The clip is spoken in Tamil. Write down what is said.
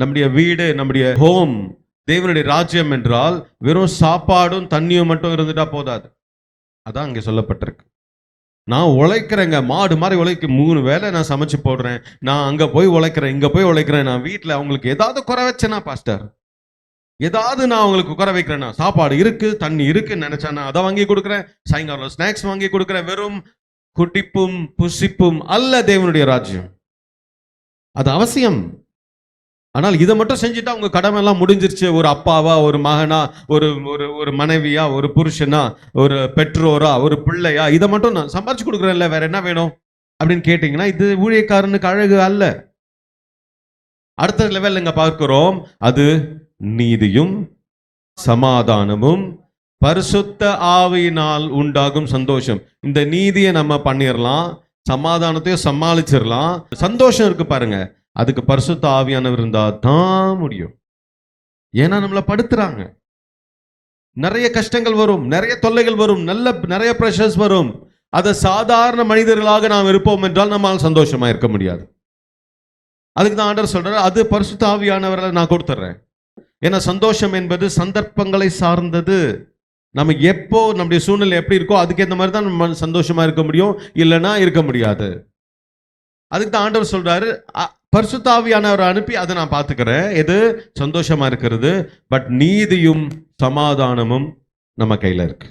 நம்முடைய வீடு நம்முடைய ஹோம் தேவனுடைய ராஜ்யம் என்றால் வெறும் சாப்பாடும் தண்ணியும் மட்டும் இருந்துட்டா போதாது. அதான் அங்கே சொல்லப்பட்டிருக்கு. நான் உழைக்கிறேங்க மாடு மாதிரி உழைக்க மூணு வேளை நான் சமைச்சு போடுறேன். நான் அங்கே போய் உழைக்கிறேன் இங்கே போய் உழைக்கிறேன். நான் வீட்டில் அவங்களுக்கு ஏதாவது குறை வச்சேனா பாஸ்டர் ஏதாவது நான் அவங்களுக்கு குறை வைக்கிறேன்னா சாப்பாடு இருக்கு தண்ணி இருக்குன்னு நினைச்சா நான் அதை வாங்கி கொடுக்குறேன். சாயங்காலம் ஸ்நாக்ஸ் வாங்கி கொடுக்குறேன். வெறும் குட்டிப்பும் புசிப்பும் அல்ல தேவனுடைய ராஜ்யம். அது அவசியம். ஆனால் இதை மட்டும் செஞ்சுட்டா உங்க கடமை எல்லாம் முடிஞ்சிருச்சு. ஒரு அப்பாவா ஒரு மகனா ஒரு ஒரு ஒரு மனைவியா ஒரு புருஷனா ஒரு பெற்றோரா ஒரு பிள்ளையா இதை மட்டும் நான் சம்பாரிச்சு கொடுக்குறேன்ல வேற என்ன வேணும்? அப்படின்னு கேட்டீங்கன்னா இது ஊழியக்காரனுக்கு அழகு அல்ல. அடுத்த லெவல் இங்க பார்க்கிறோம். அது நீதியும் சமாதானமும் பரிசுத்த ஆவியினால் உண்டாகும் சந்தோஷம். இந்த நீதியை நம்ம பண்ணிடலாம் சமாதானத்தையும் சமாளிச்சிடலாம் சந்தோஷம் இருக்கு பாருங்க. அதுக்கு பரிசுத்த ஆவியானவர் இருந்தா தான் முடியும். ஏன்னா நம்மளை படுத்துறாங்க. நிறைய கஷ்டங்கள் வரும் நிறைய தொல்லைகள் வரும் நல்ல நிறைய ப்ரெஷர்ஸ் வரும். அதை சாதாரண மனிதர்களாக நாம் இருப்போம் என்றால் நம்மால் சந்தோஷமா இருக்க முடியாது. அதுக்கு தான் ஆண்டர் சொல்றாரு அது பரிசுத்த ஆவியானவரை நான் கொடுத்துட்றேன் ஏன்னா சந்தோஷம் என்பது சந்தர்ப்பங்களை சார்ந்தது. நம்ம எப்போ நம்முடைய சூழ்நிலை எப்படி இருக்கோ அதுக்கேற்ற மாதிரி தான் நம்ம சந்தோஷமா இருக்க முடியும் இல்லைன்னா இருக்க முடியாது. அதுக்கு தான் ஆண்டவர் சொல்றாரு அ- அனுப்பி அதை நான் பார்த்துக்கிறேன். எது? சந்தோஷமா இருக்கிறது. பட் நீதியும் சமாதானமும் நம்ம கையில இருக்கு.